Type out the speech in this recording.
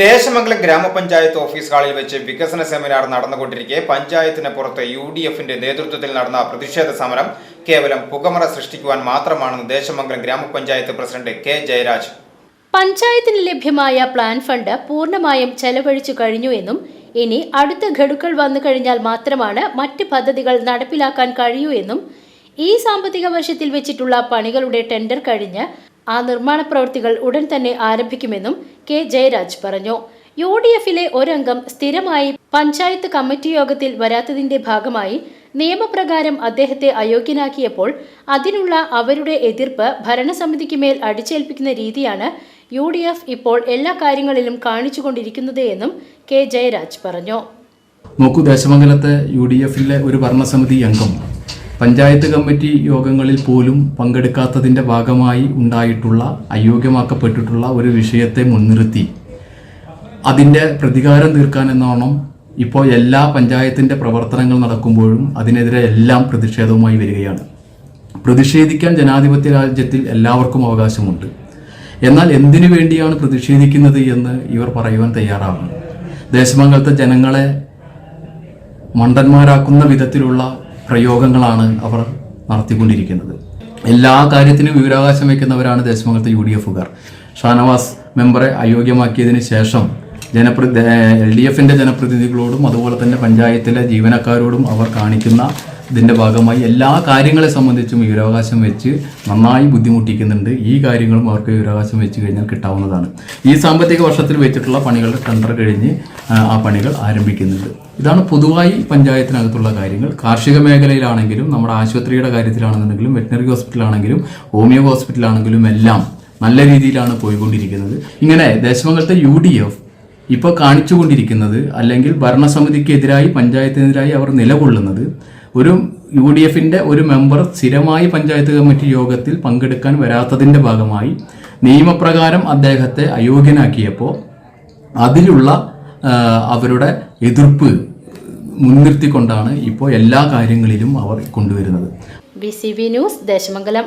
ദേശമംഗലം ഗ്രാമപഞ്ചായത്ത് ഓഫീസ് ഹാളിൽ വെച്ച് വികസന സെമിനാർ നടന്നുകൊണ്ടിരിക്കെ. പഞ്ചായത്തിന് പുറത്ത് യു ഡി എഫിന്റെ നേതൃത്വത്തിൽ നടന്ന പ്രതിഷേധ സമരം കേവലം പുകമറ സൃഷ്ടിക്കുവാൻ മാത്രമാണെന്ന് ദേശമംഗലം ഗ്രാമപഞ്ചായത്ത് പ്രസിഡന്റ് കെ ജയരാജ്. പഞ്ചായത്തിന് ലഭ്യമായ പ്ലാൻ ഫണ്ട് പൂർണമായും ചെലവഴിച്ചു കഴിഞ്ഞു എന്നും ഇനി അടുത്ത ഘടുക്കൾ വന്നു കഴിഞ്ഞാൽ മാത്രമാണ് മറ്റ് പദ്ധതികൾ നടപ്പിലാക്കാൻ കഴിയൂ എന്നും ഈ സാമ്പത്തിക വർഷത്തിൽ വെച്ചിട്ടുള്ള പണികളുടെ ടെൻഡർ കഴിഞ്ഞ് ആ നിർമ്മാണ പ്രവൃത്തികൾ ഉടൻ തന്നെ ആരംഭിക്കുമെന്നും കെ ജയരാജ് പറഞ്ഞു. യു ഡി എഫിലെ ഒരംഗം സ്ഥിരമായി പഞ്ചായത്ത് കമ്മിറ്റി യോഗത്തിൽ വരാത്തതിന്റെ ഭാഗമായി നിയമപ്രകാരം അദ്ദേഹത്തെ അയോഗ്യനാക്കിയപ്പോൾ അതിനുള്ള അവരുടെ എതിർപ്പ് ഭരണസമിതിക്ക് മേൽ അടിച്ചേൽപ്പിക്കുന്ന രീതിയാണ് യു ഡി എഫ് ഇപ്പോൾ എല്ലാ കാര്യങ്ങളിലും കാണിച്ചുകൊണ്ടിരിക്കുന്നത് എന്നും കെ ജയരാജ് പറഞ്ഞു. നോക്കൂ ദേശമംഗലത്തെ യു ഡി എഫിലെ ഒരു ഭരണസമിതി അംഗം പഞ്ചായത്ത് കമ്മിറ്റി യോഗങ്ങളിൽ പോലും പങ്കെടുക്കാത്തതിന്റെ ഭാഗമായി ഉണ്ടായിട്ടുള്ള അയോഗ്യമാക്കപ്പെട്ടിട്ടുള്ള ഒരു വിഷയത്തെ മുൻനിർത്തി. അതിന്റെ പ്രതികാരം തീർക്കാൻ എന്നോണം ഇപ്പോൾ എല്ലാ പഞ്ചായത്തിന്റെ പ്രവർത്തനങ്ങൾ നടക്കുമ്പോഴും അതിനെതിരെ എല്ലാം പ്രതിഷേധവുമായി വരികയാണ്. പ്രതിഷേധിക്കാൻ ജനാധിപത്യ രാജ്യത്തിൽ എല്ലാവർക്കും അവകാശമുണ്ട്. എന്നാൽ എന്തിനു വേണ്ടിയാണ് പ്രതിഷേധിക്കുന്നത് എന്ന് ഇവർ പറയുവാൻ തയ്യാറാകുന്നു ദേശമംഗലത്തെ ജനങ്ങളെ മണ്ടന്മാരാക്കുന്ന വിധത്തിലുള്ള പ്രയോഗങ്ങളാണ് അവർ നടത്തിക്കൊണ്ടിരിക്കുന്നത്. എല്ലാ കാര്യത്തിനും വിവരാവകാശം വയ്ക്കുന്നവരാണ് ദേശമംഗലത്തെ യു ഡി എഫുകാർ. ഷാനവാസ് മെമ്പറെ അയോഗ്യമാക്കിയതിന് ശേഷം ജനപ്രതി എൽ ഡി എഫിന്റെ ജനപ്രതിനിധികളോടും അതുപോലെ തന്നെ പഞ്ചായത്തിലെ ജീവനക്കാരോടും അവർ കാണിക്കുന്ന ഇതിന്റെ ഭാഗമായി എല്ലാ കാര്യങ്ങളെ സംബന്ധിച്ചും വിവരാവകാശം വെച്ച് നന്നായി ബുദ്ധിമുട്ടിക്കുന്നുണ്ട്. ഈ കാര്യങ്ങളും അവർക്ക് വിവരാവകാശം വെച്ച് കഴിഞ്ഞാൽ കിട്ടാവുന്നതാണ്. ഈ സാമ്പത്തിക വർഷത്തിൽ വെച്ചിട്ടുള്ള പണികളുടെ ടെൻഡർ കഴിഞ്ഞ് ആ പണികൾ ആരംഭിക്കുന്നുണ്ട്. ഇതാണ് പൊതുവായി പഞ്ചായത്തിനകത്തുള്ള കാര്യങ്ങൾ. കാർഷിക മേഖലയിലാണെങ്കിലും നമ്മുടെ ആശുപത്രിയുടെ കാര്യത്തിലാണെന്നുണ്ടെങ്കിലും വെറ്റിനറി ഹോസ്പിറ്റലാണെങ്കിലും ഹോമിയോ ഹോസ്പിറ്റലാണെങ്കിലും എല്ലാം നല്ല രീതിയിലാണ് പോയിക്കൊണ്ടിരിക്കുന്നത്. ഇങ്ങനെ ദേശമംഗലത്തെ യു ഡി എഫ് ഇപ്പോൾ കാണിച്ചുകൊണ്ടിരിക്കുന്നത് അല്ലെങ്കിൽ ഭരണസമിതിക്കെതിരായി പഞ്ചായത്തിനെതിരായി അവർ നിലകൊള്ളുന്നത് ഒരു യു ഡി എഫിന്റെ ഒരു മെമ്പർ സ്ഥിരമായി പഞ്ചായത്ത് കമ്മിറ്റി യോഗത്തിൽ പങ്കെടുക്കാൻ വരാത്തതിന്റെ ഭാഗമായി നിയമപ്രകാരം അദ്ദേഹത്തെ അയോഗ്യനാക്കിയപ്പോൾ അതിലുള്ള അവരുടെ എതിർപ്പ് മുൻനിർത്തിക്കൊണ്ടാണ് ഇപ്പോൾ എല്ലാ കാര്യങ്ങളിലും അവർ കൊണ്ടുവരുന്നത്. B C B news Deshamangalam